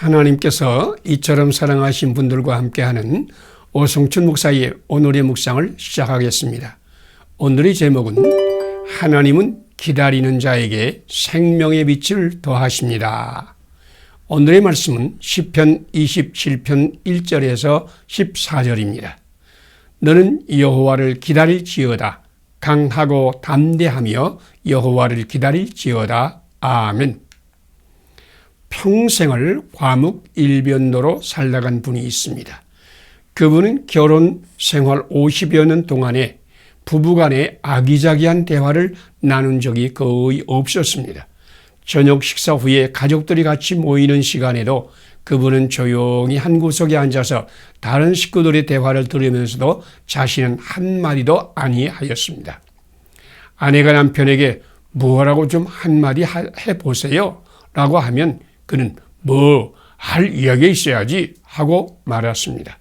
하나님께서 이처럼 사랑하신 분들과 함께하는 오성춘 목사의 오늘의 묵상을 시작하겠습니다. 오늘의 제목은 하나님은 기다리는 자에게 생명의 빛을 더하십니다. 오늘의 말씀은 10편 27편 1절에서 14절입니다. 너는 여호와를 기다릴지어다 강하고 담대하며 여호와를 기다릴지어다 아멘. 평생을 과묵 일변도로 살다간 분이 있습니다. 그분은 결혼 생활 50여 년 동안에 부부간의 아기자기한 대화를 나눈 적이 거의 없었습니다. 저녁 식사 후에 가족들이 같이 모이는 시간에도 그분은 조용히 한 구석에 앉아서 다른 식구들의 대화를 들으면서도 자신은 한마디도 아니하였습니다. 아내가 남편에게 뭐라고 좀 한마디 해보세요. 라고 하면 그는 뭐 할 이야기 있어야지 하고 말았습니다.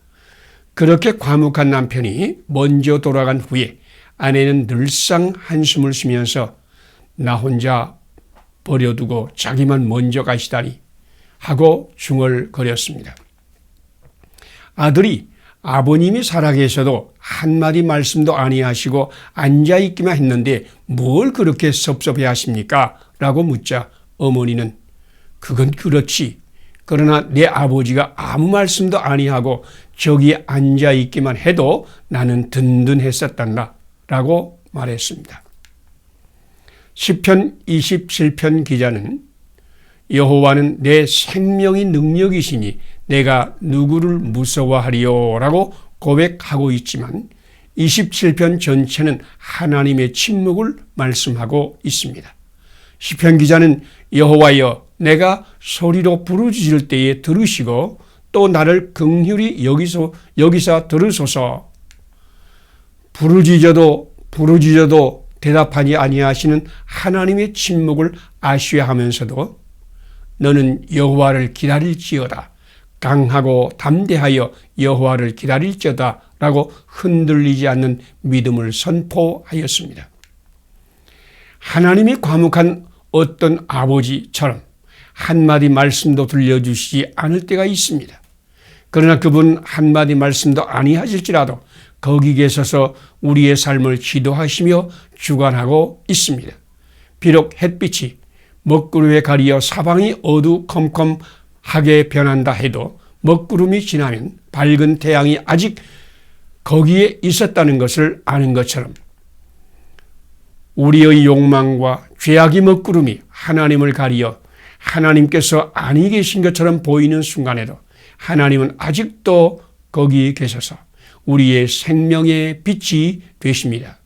그렇게 과묵한 남편이 먼저 돌아간 후에 아내는 늘상 한숨을 쉬면서 나 혼자 버려두고 자기만 먼저 가시다니 하고 중얼거렸습니다. 아들이 아버님이 살아계셔도 한마디 말씀도 아니하시고 앉아있기만 했는데 뭘 그렇게 섭섭해 하십니까? 라고 묻자 어머니는 그건 그렇지. 그러나 내 아버지가 아무 말씀도 아니하고 저기 앉아 있기만 해도 나는 든든했었단다. 라고 말했습니다. 10편 27편 기자는 여호와는 내 생명의 능력이시니 내가 누구를 무서워하리요 라고 고백하고 있지만 27편 전체는 하나님의 침묵을 말씀하고 있습니다. 시편 기자는 여호와여 내가 소리로 부르짖을 때에 들으시고 또 나를 긍휼히 여기서 여기서 들으소서 부르짖어도 부르짖어도 대답하지 아니하시는 하나님의 침묵을 아쉬워 하면서도 너는 여호와를 기다릴지어다 강하고 담대하여 여호와를 기다릴지어다라고 흔들리지 않는 믿음을 선포하였습니다. 하나님이 과묵한 어떤 아버지처럼 한마디 말씀도 들려주시지 않을 때가 있습니다. 그러나 그분 한마디 말씀도 아니하실지라도 거기 계셔서 우리의 삶을 지도하시며 주관하고 있습니다. 비록 햇빛이 먹구름에 가리어 사방이 어두컴컴하게 변한다 해도 먹구름이 지나면 밝은 태양이 아직 거기에 있었다는 것을 아는 것처럼 우리의 욕망과 죄악의 먹구름이 하나님을 가리어 하나님께서 아니 계신 것처럼 보이는 순간에도 하나님은 아직도 거기 계셔서 우리의 생명의 빛이 되십니다.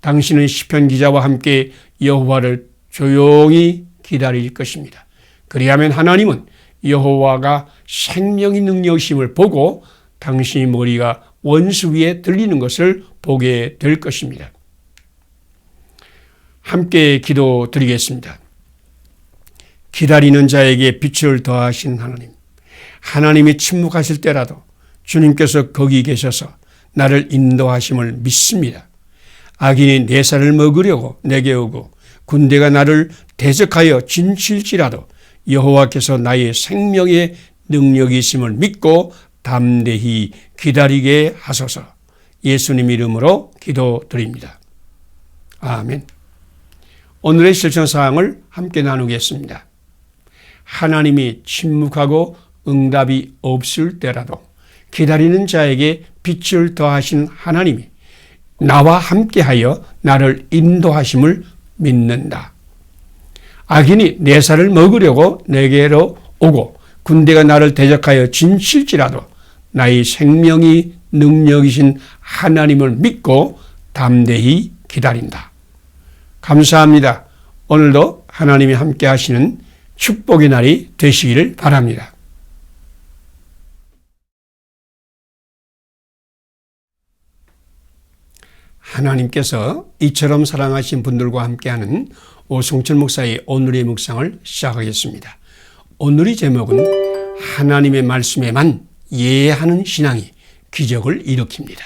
당신은 시편 기자와 함께 여호와를 조용히 기다릴 것입니다. 그리하면 하나님은 여호와가 생명의 능력심을 보고 당신의 머리가 원수 위에 들리는 것을 보게 될 것입니다. 함께 기도 드리겠습니다. 기다리는 자에게 빛을 더하신 하나님. 하나님이 침묵하실 때라도 주님께서 거기 계셔서 나를 인도하심을 믿습니다. 악인이 내 살을 먹으려고 내게 오고 군대가 나를 대적하여 진칠지라도 여호와께서 나의 생명의 능력이심을 믿고 담대히 기다리게 하소서. 예수님 이름으로 기도드립니다. 아멘. 오늘의 실천 사항을 함께 나누겠습니다. 하나님이 침묵하고 응답이 없을 때라도 기다리는 자에게 빛을 더하신 하나님이 나와 함께하여 나를 인도하심을 믿는다. 악인이 내 살을 먹으려고 내게로 오고 군대가 나를 대적하여 진실지라도 나의 생명이 능력이신 하나님을 믿고 담대히 기다린다. 감사합니다. 오늘도 하나님이 함께 하시는 축복의 날이 되시기를 바랍니다. 하나님께서 이처럼 사랑하신 분들과 함께하는 오송철 목사의 오늘의 묵상을 시작하겠습니다. 오늘의 제목은 하나님의 말씀에만 예하는 신앙이 기적을 일으킵니다.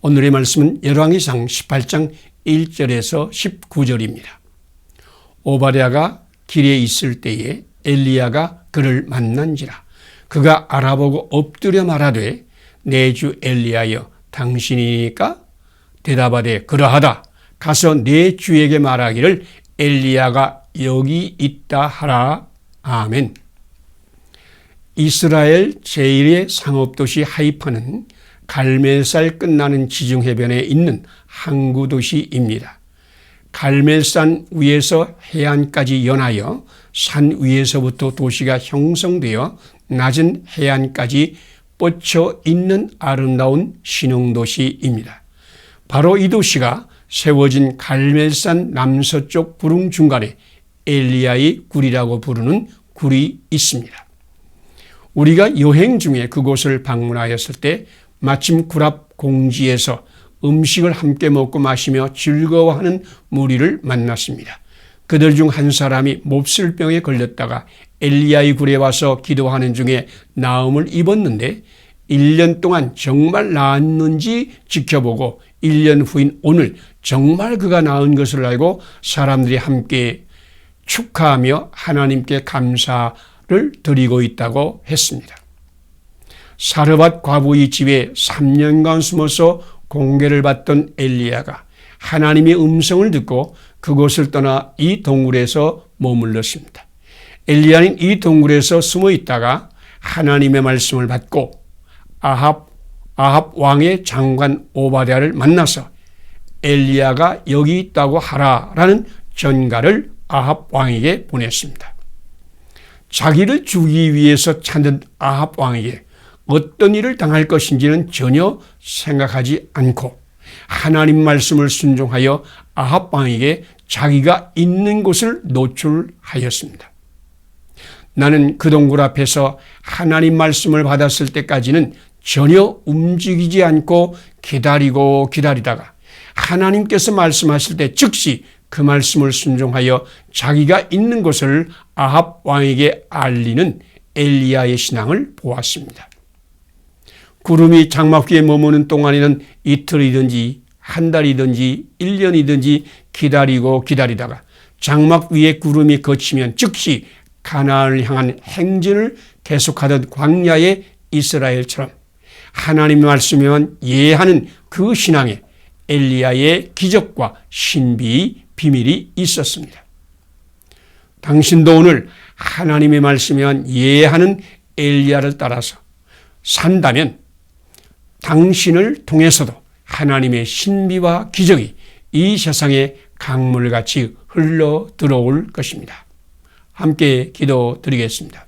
오늘의 말씀은 열왕기상 18장 1절에서 19절입니다. 오바댜가 길에 있을 때에 엘리야가 그를 만난지라 그가 알아보고 엎드려 말하되 내 주 엘리야여 당신이니까 대답하되 그러하다 가서 내 주에게 말하기를 엘리야가 여기 있다 하라 아멘. 이스라엘 제1의 상업도시 하이파는 갈멜살 끝나는 지중해변에 있는 항구 도시입니다. 갈멜산 위에서 해안까지 연하여 산 위에서부터 도시가 형성되어 낮은 해안까지 뻗쳐 있는 아름다운 신흥도시입니다. 바로 이 도시가 세워진 갈멜산 남서쪽 구릉 중간에 엘리야의 굴이라고 부르는 굴이 있습니다. 우리가 여행 중에 그곳을 방문하였을 때 마침 굴앞 공지에서 음식을 함께 먹고 마시며 즐거워하는 무리를 만났습니다. 그들 중 한 사람이 몹쓸 병에 걸렸다가 엘리야의 굴에 와서 기도하는 중에 나음을 입었는데 1년 동안 정말 나았는지 지켜보고 1년 후인 오늘 정말 그가 나은 것을 알고 사람들이 함께 축하하며 하나님께 감사를 드리고 있다고 했습니다. 사르밧 과부의 집에 3년간 숨어서 공개를 받던 엘리야가 하나님의 음성을 듣고 그곳을 떠나 이 동굴에서 머물렀습니다. 엘리야는 이 동굴에서 숨어 있다가 하나님의 말씀을 받고 아합 아합 왕의 장관 오바댜를 만나서 엘리야가 여기 있다고 하라라는 전가를 아합 왕에게 보냈습니다. 자기를 죽이기 위해서 찾는 아합 왕에게 어떤 일을 당할 것인지는 전혀 생각하지 않고 하나님 말씀을 순종하여 아합 왕에게 자기가 있는 곳을 노출하였습니다. 나는 그 동굴 앞에서 하나님 말씀을 받았을 때까지는 전혀 움직이지 않고 기다리고 기다리다가 하나님께서 말씀하실 때 즉시 그 말씀을 순종하여 자기가 있는 곳을 아합 왕에게 알리는 엘리야의 신앙을 보았습니다. 구름이 장막 위에 머무는 동안에는 이틀이든지 한 달이든지 1년이든지 기다리고 기다리다가 장막 위에 구름이 거치면 즉시 가나안을 향한 행진을 계속하던 광야의 이스라엘처럼 하나님 말씀에만 예하는 그 신앙에 엘리야의 기적과 신비의 비밀이 있었습니다. 당신도 오늘 하나님의 말씀에만 예하는 엘리야를 따라서 산다면 당신을 통해서도 하나님의 신비와 기적이 이 세상에 강물같이 흘러 들어올 것입니다. 함께 기도 드리겠습니다.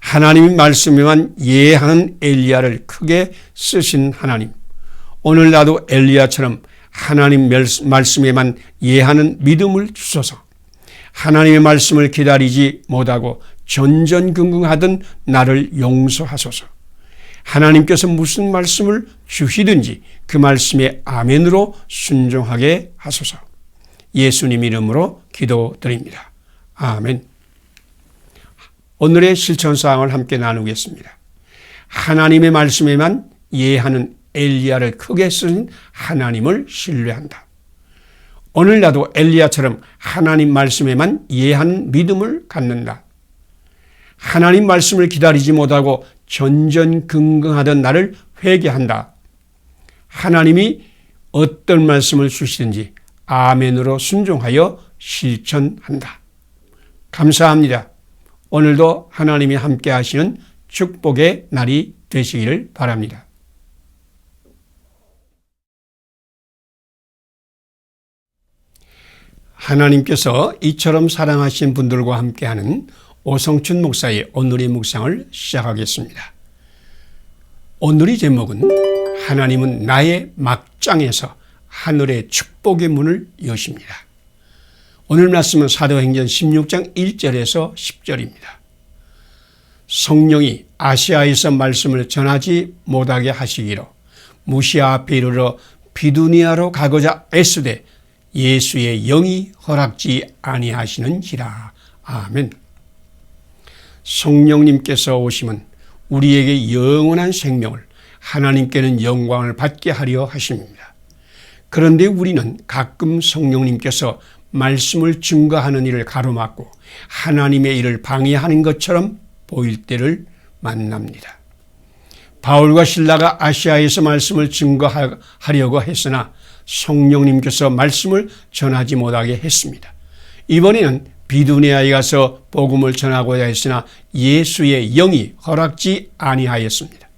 하나님의 말씀에만 예하는 엘리야를 크게 쓰신 하나님. 오늘 나도 엘리야처럼 하나님 말씀에만 예하는 믿음을 주소서. 하나님의 말씀을 기다리지 못하고 전전긍긍하던 나를 용서하소서. 하나님께서 무슨 말씀을 주시든지 그 말씀에 아멘으로 순종하게 하소서. 예수님 이름으로 기도드립니다. 아멘. 오늘의 실천 사항을 함께 나누겠습니다. 하나님의 말씀에만 예하는 엘리야를 크게 쓴 하나님을 신뢰한다. 오늘 나도 엘리야처럼 하나님 말씀에만 예한 믿음을 갖는다. 하나님 말씀을 기다리지 못하고 전전긍긍하던 나를 회개한다. 하나님이 어떤 말씀을 주시든지 아멘으로 순종하여 실천한다. 감사합니다. 오늘도 하나님이 함께 하시는 축복의 날이 되시기를 바랍니다. 하나님께서 이처럼 사랑하신 분들과 함께하는 오성춘 목사의 오늘의 묵상을 시작하겠습니다. 오늘의 제목은 하나님은 나의 막장에서 하늘의 축복의 문을 여십니다. 오늘 말씀은 사도행전 16장 1절에서 10절입니다. 성령이 아시아에서 말씀을 전하지 못하게 하시기로 무시아 앞에 이르러 비두니아로 가고자 애쓰되 예수의 영이 허락지 아니하시는지라. 아멘. 성령님께서 오시면 우리에게 영원한 생명을 하나님께는 영광을 받게 하려 하십니다. 그런데 우리는 가끔 성령님께서 말씀을 증거하는 일을 가로막고 하나님의 일을 방해하는 것처럼 보일 때를 만납니다. 바울과 신라가 아시아에서 말씀을 증거하려고 했으나 성령님께서 말씀을 전하지 못하게 했습니다. 이번에는 비두니아에 가서 복음을 전하고자 했으나 예수의 영이 허락지 아니하였습니다.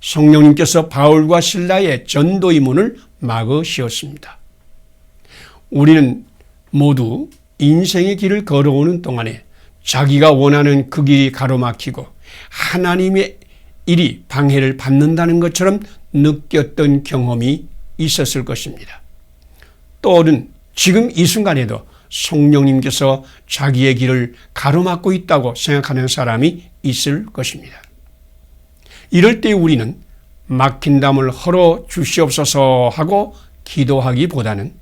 성령님께서 바울과 신라의 전도의 문을 막으시었습니다. 우리는 모두 인생의 길을 걸어오는 동안에 자기가 원하는 그 길이 가로막히고 하나님의 일이 방해를 받는다는 것처럼 느꼈던 경험이 있었을 것입니다. 또는 지금 이 순간에도 성령님께서 자기의 길을 가로막고 있다고 생각하는 사람이 있을 것입니다. 이럴 때 우리는 막힌 담을 헐어 주시옵소서 하고 기도하기보다는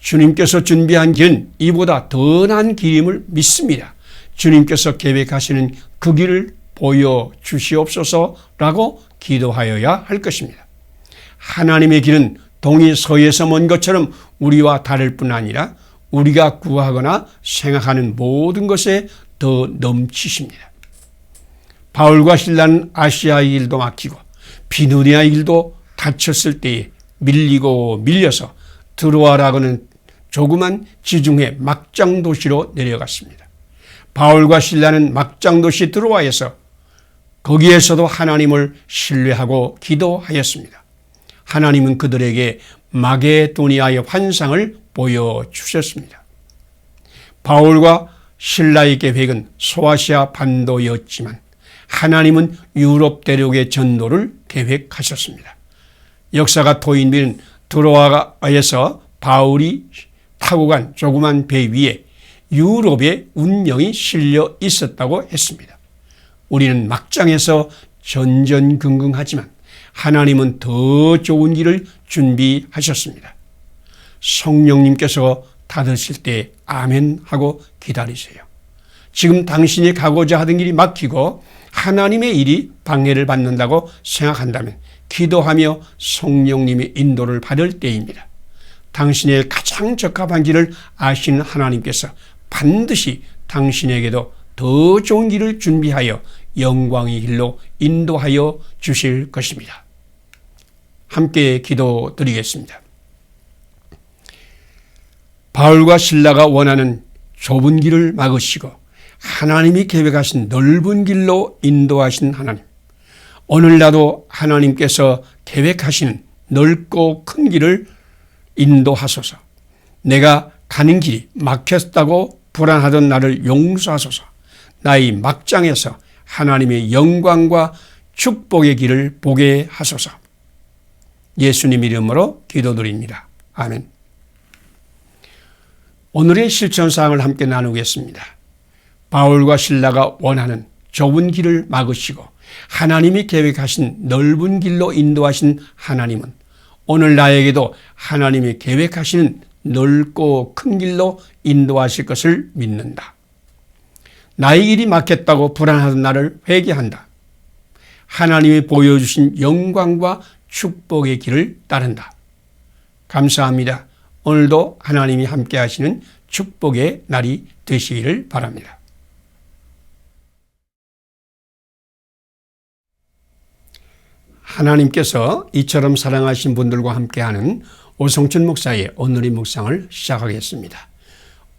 주님께서 준비한 길은 이보다 더 나은 길임을 믿습니다. 주님께서 계획하시는 그 길을 보여 주시옵소서라고 기도하여야 할 것입니다. 하나님의 길은 동이 서에서 먼 것처럼 우리와 다를 뿐 아니라 우리가 구하거나 생각하는 모든 것에 더 넘치십니다. 바울과 신라는 아시아의 일도 막히고 비누리아 일도 닫혔을 때에 밀리고 밀려서 들어와라고는 조그만 지중해 막장 도시로 내려갔습니다. 바울과 신라는 막장 도시 들어와에서 거기에서도 하나님을 신뢰하고 기도하였습니다. 하나님은 그들에게 마게도니아의 환상을 보여주셨습니다. 바울과 신라의 계획은 소아시아 반도였지만 하나님은 유럽 대륙의 전도를 계획하셨습니다. 역사가 토인된 드로아에서 바울이 타고 간 조그만 배 위에 유럽의 운명이 실려 있었다고 했습니다. 우리는 막장에서 전전긍긍하지만 하나님은 더 좋은 길을 준비하셨습니다. 성령님께서 닫으실 때 아멘 하고 기다리세요. 지금 당신이 가고자 하던 길이 막히고 하나님의 일이 방해를 받는다고 생각한다면 기도하며 성령님의 인도를 받을 때입니다. 당신의 가장 적합한 길을 아시는 하나님께서 반드시 당신에게도 더 좋은 길을 준비하여 영광의 길로 인도하여 주실 것입니다. 함께 기도 드리겠습니다. 바울과 신라가 원하는 좁은 길을 막으시고 하나님이 계획하신 넓은 길로 인도하신 하나님. 오늘날도 하나님께서 계획하시는 넓고 큰 길을 인도하소서. 내가 가는 길이 막혔다고 불안하던 나를 용서하소서. 나의 막장에서 하나님의 영광과 축복의 길을 보게 하소서. 예수님 이름으로 기도드립니다. 아멘. 오늘의 실천사항을 함께 나누겠습니다. 바울과 신라가 원하는 좁은 길을 막으시고 하나님이 계획하신 넓은 길로 인도하신 하나님은 오늘 나에게도 하나님이 계획하시는 넓고 큰 길로 인도하실 것을 믿는다. 나의 길이 막혔다고 불안하던 나를 회개한다. 하나님이 보여주신 영광과 축복의 길을 따른다. 감사합니다. 오늘도 하나님이 함께 하시는 축복의 날이 되시기를 바랍니다. 하나님께서 이처럼 사랑하신 분들과 함께하는 오성춘 목사의 오늘의 묵상을 시작하겠습니다.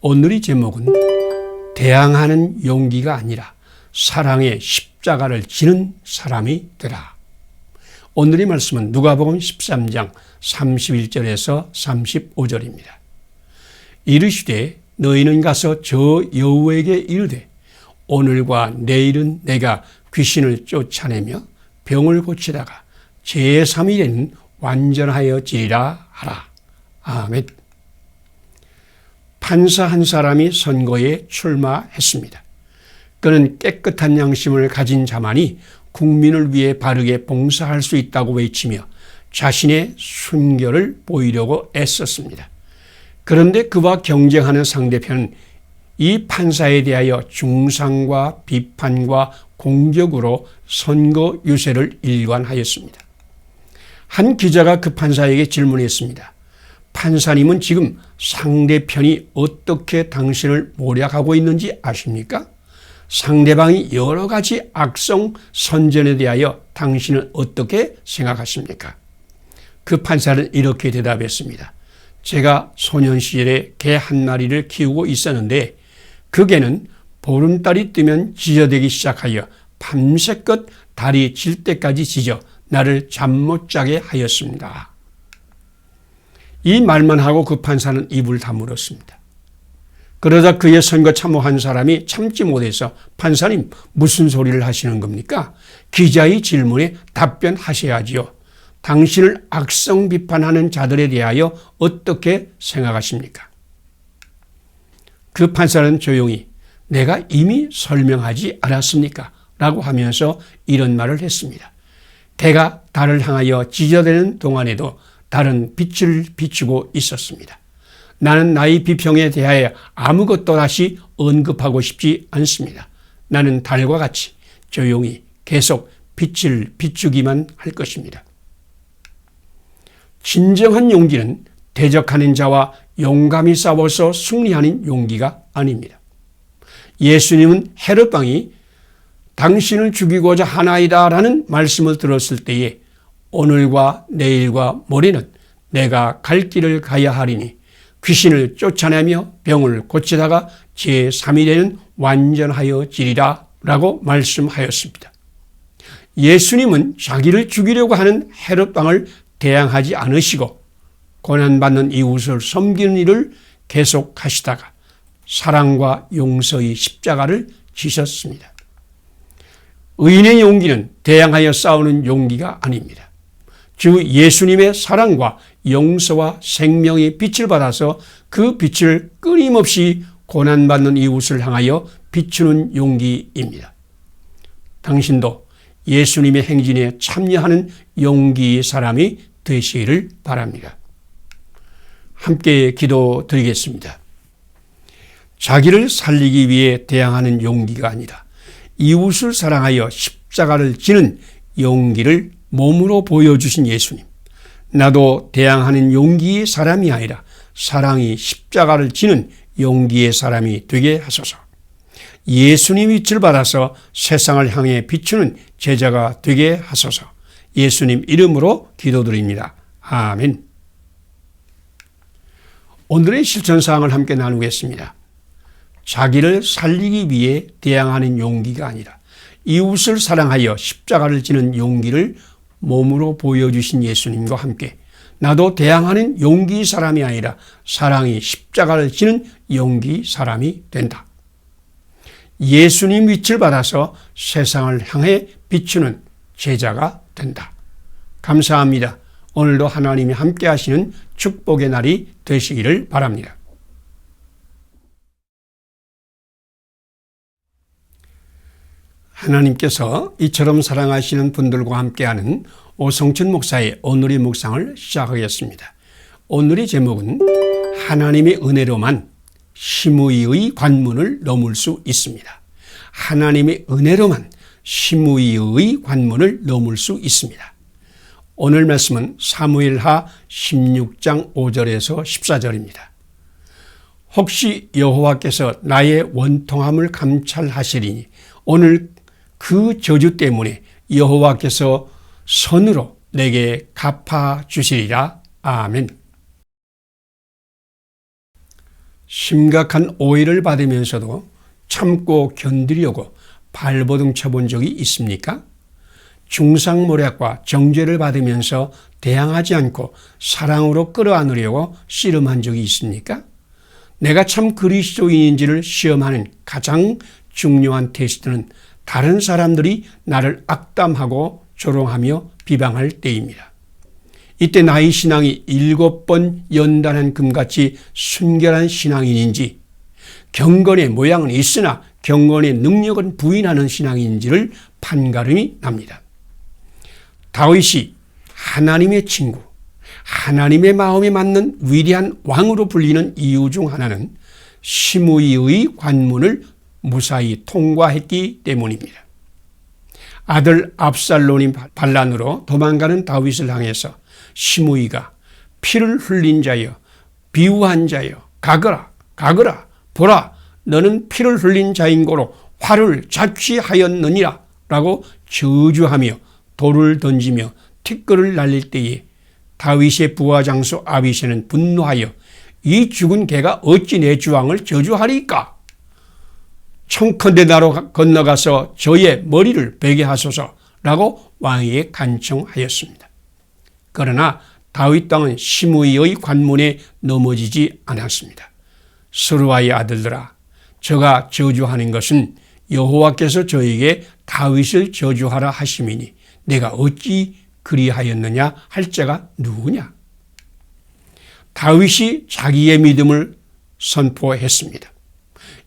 오늘의 제목은 대항하는 용기가 아니라 사랑의 십자가를 지는 사람이 되라. 오늘의 말씀은 누가복음 13장 31절에서 35절입니다. 이르시되 너희는 가서 저 여우에게 이르되 오늘과 내일은 내가 귀신을 쫓아내며 병을 고치다가 제3일에는 완전하여지리라 하라. 아멘. 판사 한 사람이 선거에 출마했습니다. 그는 깨끗한 양심을 가진 자만이 국민을 위해 바르게 봉사할 수 있다고 외치며 자신의 순결을 보이려고 애썼습니다. 그런데 그와 경쟁하는 상대편은 이 판사에 대하여 중상과 비판과 공격으로 선거 유세를 일관하였습니다. 한 기자가 그 판사에게 질문했습니다. 판사님은 지금 상대편이 어떻게 당신을 모략하고 있는지 아십니까? 상대방이 여러 가지 악성 선전에 대하여 당신은 어떻게 생각하십니까? 그 판사는 이렇게 대답했습니다. 제가 소년 시절에 개 한 마리를 키우고 있었는데 그 개는 보름달이 뜨면 지저대기 시작하여 밤새껏 달이 질 때까지 지져 나를 잠 못 자게 하였습니다. 이 말만 하고 그 판사는 입을 다물었습니다. 그러자 그의 선거 참모한 사람이 참지 못해서 판사님 무슨 소리를 하시는 겁니까? 기자의 질문에 답변하셔야지요. 당신을 악성 비판하는 자들에 대하여 어떻게 생각하십니까? 그 판사는 조용히 내가 이미 설명하지 않았습니까? 라고 하면서 이런 말을 했습니다. 개가 달을 향하여 찢어대는 동안에도 달은 빛을 비추고 있었습니다. 나는 나의 비평에 대하여 아무것도 다시 언급하고 싶지 않습니다. 나는 달과 같이 조용히 계속 빛을 비추기만 할 것입니다. 진정한 용기는 대적하는 자와 용감히 싸워서 승리하는 용기가 아닙니다. 예수님은 헤롯방이 당신을 죽이고자 하나이다 라는 말씀을 들었을 때에 오늘과 내일과 모레는 내가 갈 길을 가야 하리니 귀신을 쫓아내며 병을 고치다가 제3일에는 완전하여 지리라 라고 말씀하였습니다. 예수님은 자기를 죽이려고 하는 헤롯방을 대항하지 않으시고 고난받는 이웃을 섬기는 일을 계속하시다가 사랑과 용서의 십자가를 지셨습니다. 의인의 용기는 대항하여 싸우는 용기가 아닙니다. 주 예수님의 사랑과 용서와 생명의 빛을 받아서 그 빛을 끊임없이 고난받는 이웃을 향하여 비추는 용기입니다. 당신도 예수님의 행진에 참여하는 용기의 사람이 되시기를 바랍니다. 함께 기도 드리겠습니다. 자기를 살리기 위해 대항하는 용기가 아니라 이웃을 사랑하여 십자가를 지는 용기를 몸으로 보여주신 예수님. 나도 대항하는 용기의 사람이 아니라 사랑이 십자가를 지는 용기의 사람이 되게 하소서. 예수님 위치를 받아서 세상을 향해 비추는 제자가 되게 하소서. 예수님 이름으로 기도드립니다. 아멘. 오늘의 실천사항을 함께 나누겠습니다. 자기를 살리기 위해 대항하는 용기가 아니라 이웃을 사랑하여 십자가를 지는 용기를 몸으로 보여주신 예수님과 함께 나도 대항하는 용기 사람이 아니라 사랑이 십자가를 지는 용기 사람이 된다. 예수님 위치를 받아서 세상을 향해 비추는 제자가 된다. 감사합니다. 오늘도 하나님이 함께 하시는 축복의 날이 되시기를 바랍니다. 하나님께서 이처럼 사랑하시는 분들과 함께하는 오성춘 목사의 오늘의 묵상을 시작하겠습니다. 오늘의 제목은 하나님의 은혜로만 심의의 관문을 넘을 수 있습니다. 하나님의 은혜로만 심의의 관문을 넘을 수 있습니다. 오늘 말씀은 사무엘하 16장 5절에서 14절입니다. 혹시 여호와께서 나의 원통함을 감찰하시리니 오늘 그 저주 때문에 여호와께서 선으로 내게 갚아 주시리라. 아멘. 심각한 오해를 받으면서도 참고 견디려고 발버둥 쳐본 적이 있습니까? 중상모략과 정죄를 받으면서 대항하지 않고 사랑으로 끌어안으려고 씨름한 적이 있습니까? 내가 참 그리스도인인지를 시험하는 가장 중요한 테스트는 다른 사람들이 나를 악담하고 조롱하며 비방할 때입니다. 이때 나의 신앙이 일곱 번 연단한 금같이 순결한 신앙인인지 경건의 모양은 있으나 경건의 능력은 부인하는 신앙인지를 판가름이 납니다. 다윗이 하나님의 친구, 하나님의 마음에 맞는 위대한 왕으로 불리는 이유 중 하나는 시므이의 관문을 무사히 통과했기 때문입니다. 아들 압살론이 반란으로 도망가는 다윗을 향해서 시므이가 피를 흘린 자여 비우한 자여 가거라 가거라 보라 너는 피를 흘린 자인 고로 화를 자취하였느니라 라고 저주하며 돌을 던지며 티끌을 날릴 때에 다윗의 부하 장수 아비세는 분노하여 이 죽은 개가 어찌 내 주왕을 저주하리까? 청컨대 나로 건너가서 저의 머리를 베게 하소서라고 왕에게 간청하였습니다. 그러나 다윗 땅은 시므이의 관문에 넘어지지 않았습니다. 스루아의 아들들아, 저가 저주하는 것은 여호와께서 저에게 다윗을 저주하라 하심이니 내가 어찌 그리하였느냐 할 자가 누구냐? 다윗이 자기의 믿음을 선포했습니다.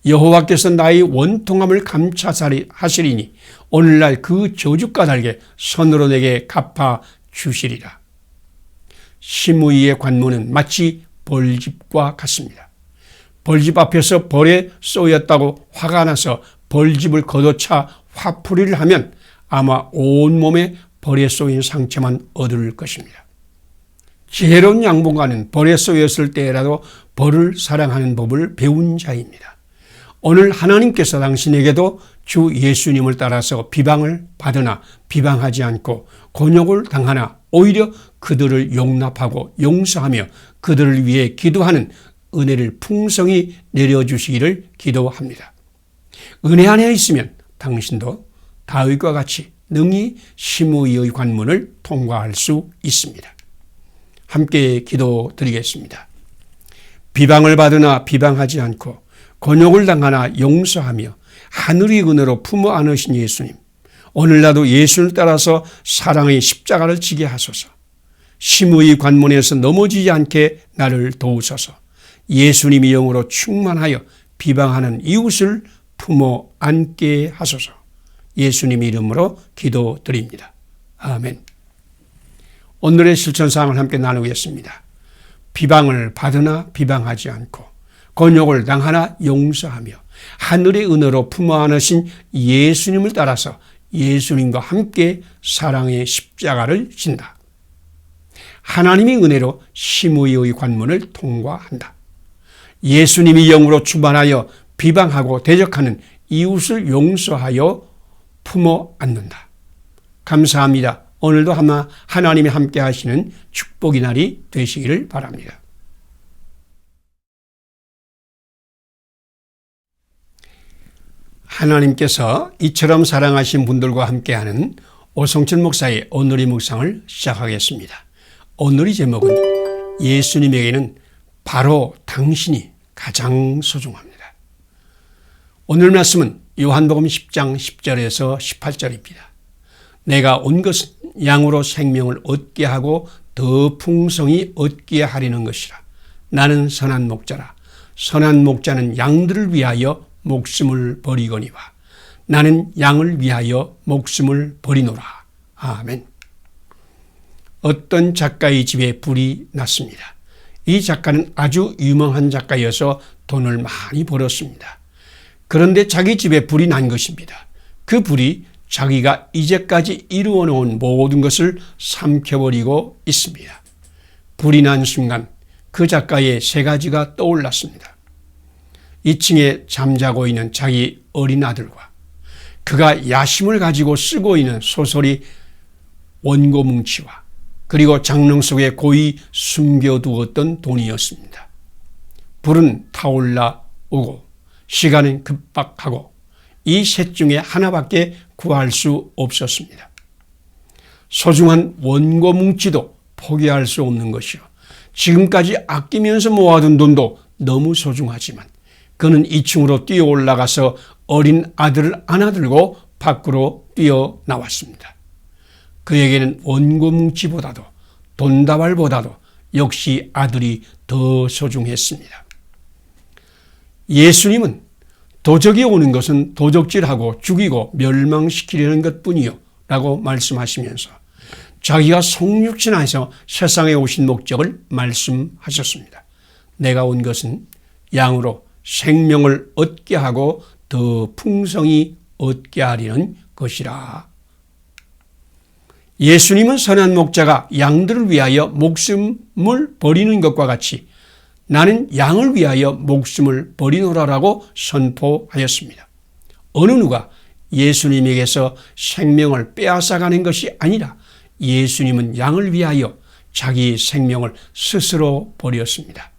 여호와께서 나의 원통함을 감찰하시리니 오늘날 그 저주 까닭에 선으로 내게 갚아 주시리라. 시므이의 관문은 마치 벌집과 같습니다. 벌집 앞에서 벌에 쏘였다고 화가 나서 벌집을 걷어차 화풀이를 하면 아마 온몸에 벌에 쏘인 상처만 얻을 것입니다. 지혜로운 양봉가는 벌에 쏘였을 때라도 벌을 사랑하는 법을 배운 자입니다. 오늘 하나님께서 당신에게도 주 예수님을 따라서 비방을 받으나 비방하지 않고 곤욕을 당하나 오히려 그들을 용납하고 용서하며 그들을 위해 기도하는 은혜를 풍성히 내려주시기를 기도합니다. 은혜 안에 있으면 당신도 다윗과 같이 능히 시므이의 관문을 통과할 수 있습니다. 함께 기도 드리겠습니다. 비방을 받으나 비방하지 않고 곤욕을 당하나 용서하며 하늘의 은혜로 품어 안으신 예수님. 오늘날도 예수를 따라서 사랑의 십자가를 지게 하소서. 심의 관문에서 넘어지지 않게 나를 도우소서. 예수님의 영으로 충만하여 비방하는 이웃을 품어 안게 하소서. 예수님 이름으로 기도드립니다. 아멘. 오늘의 실천사항을 함께 나누겠습니다. 비방을 받으나 비방하지 않고 곤욕을 당하나 용서하며 하늘의 은혜로 품어 안으신 예수님을 따라서 예수님과 함께 사랑의 십자가를 진다. 하나님의 은혜로 심의의 관문을 통과한다. 예수님이 영으로 주관하여 비방하고 대적하는 이웃을 용서하여 품어 안는다. 감사합니다. 오늘도 하나 하나님이 함께 하시는 축복의 날이 되시기를 바랍니다. 하나님께서 이처럼 사랑하신 분들과 함께하는 오성철 목사의 오늘의 묵상을 시작하겠습니다. 오늘의 제목은 예수님에게는 바로 당신이 가장 소중합니다. 오늘 말씀은 요한복음 10장 10절에서 18절입니다. 내가 온 것은 양으로 생명을 얻게 하고 더 풍성히 얻게 하려는 것이라. 나는 선한 목자라. 선한 목자는 양들을 위하여 목숨을 버리거니와 나는 양을 위하여 목숨을 버리노라. 아멘. 어떤 작가의 집에 불이 났습니다. 이 작가는 아주 유명한 작가여서 돈을 많이 벌었습니다. 그런데 자기 집에 불이 난 것입니다. 그 불이 자기가 이제까지 이루어 놓은 모든 것을 삼켜버리고 있습니다. 불이 난 순간 그 작가의 세 가지가 떠올랐습니다. 2층에 잠자고 있는 자기 어린 아들과 그가 야심을 가지고 쓰고 있는 소설이 원고 뭉치와 그리고 장롱 속에 고이 숨겨두었던 돈이었습니다. 불은 타올라 오고 시간은 급박하고 이 셋 중에 하나밖에 구할 수 없었습니다. 소중한 원고 뭉치도 포기할 수 없는 것이요. 지금까지 아끼면서 모아둔 돈도 너무 소중하지만 그는 2층으로 뛰어 올라가서 어린 아들을 안아들고 밖으로 뛰어 나왔습니다. 그에게는 원고 뭉치보다도 돈다발보다도 역시 아들이 더 소중했습니다. 예수님은 도적이 오는 것은 도적질하고 죽이고 멸망시키려는 것 뿐이요. 라고 말씀하시면서 자기가 성육신하에서 세상에 오신 목적을 말씀하셨습니다. 내가 온 것은 양으로 생명을 얻게 하고 더 풍성히 얻게 하려는 것이라. 예수님은 선한 목자가 양들을 위하여 목숨을 버리는 것과 같이 나는 양을 위하여 목숨을 버리노라라고 선포하였습니다. 어느 누가 예수님에게서 생명을 빼앗아가는 것이 아니라 예수님은 양을 위하여 자기 생명을 스스로 버렸습니다.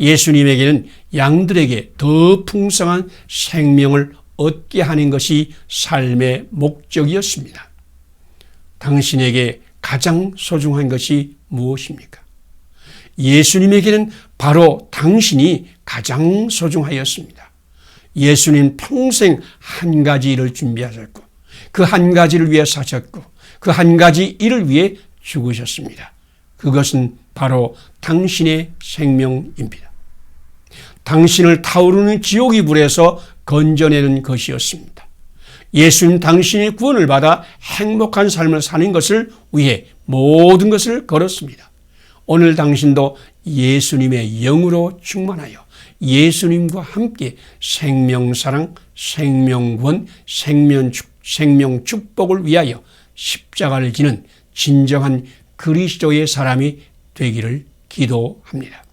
예수님에게는 양들에게 더 풍성한 생명을 얻게 하는 것이 삶의 목적이었습니다. 당신에게 가장 소중한 것이 무엇입니까? 예수님에게는 바로 당신이 가장 소중하였습니다. 예수님 평생 한 가지 일을 준비하셨고 그 한 가지를 위해 사셨고 그 한 가지 일을 위해 죽으셨습니다. 그것은 바로 당신의 생명입니다. 당신을 타오르는 지옥의 불에서 건져내는 것이었습니다. 예수님 당신의 구원을 받아 행복한 삶을 사는 것을 위해 모든 것을 걸었습니다. 오늘 당신도 예수님의 영으로 충만하여 예수님과 함께 생명사랑, 생명구원, 생명 축복을 위하여 십자가를 지는 진정한 그리스도의 사람이 되기를 기도합니다.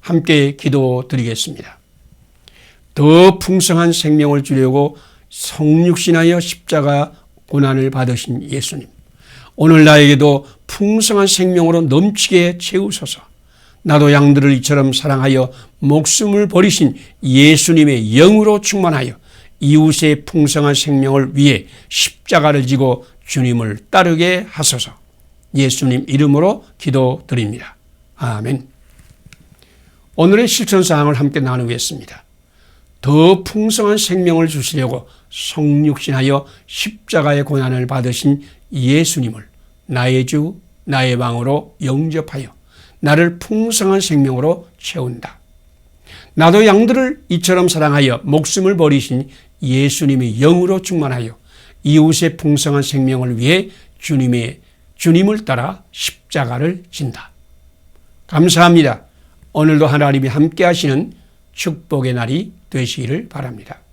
함께 기도 드리겠습니다. 더 풍성한 생명을 주려고 성육신하여 십자가 고난을 받으신 예수님. 오늘 나에게도 풍성한 생명으로 넘치게 채우소서. 나도 양들을 이처럼 사랑하여 목숨을 버리신 예수님의 영으로 충만하여 이웃의 풍성한 생명을 위해 십자가를 지고 주님을 따르게 하소서. 예수님 이름으로 기도드립니다. 아멘. 오늘의 실천 사항을 함께 나누겠습니다. 더 풍성한 생명을 주시려고 성육신하여 십자가의 고난을 받으신 예수님을 나의 주, 나의 왕으로 영접하여 나를 풍성한 생명으로 채운다. 나도 양들을 이처럼 사랑하여 목숨을 버리신 예수님의 영으로 충만하여 이웃의 풍성한 생명을 위해 주님의 주님을 따라 십자가를 진다. 감사합니다. 오늘도 하나님이 함께 하시는 축복의 날이 되시기를 바랍니다.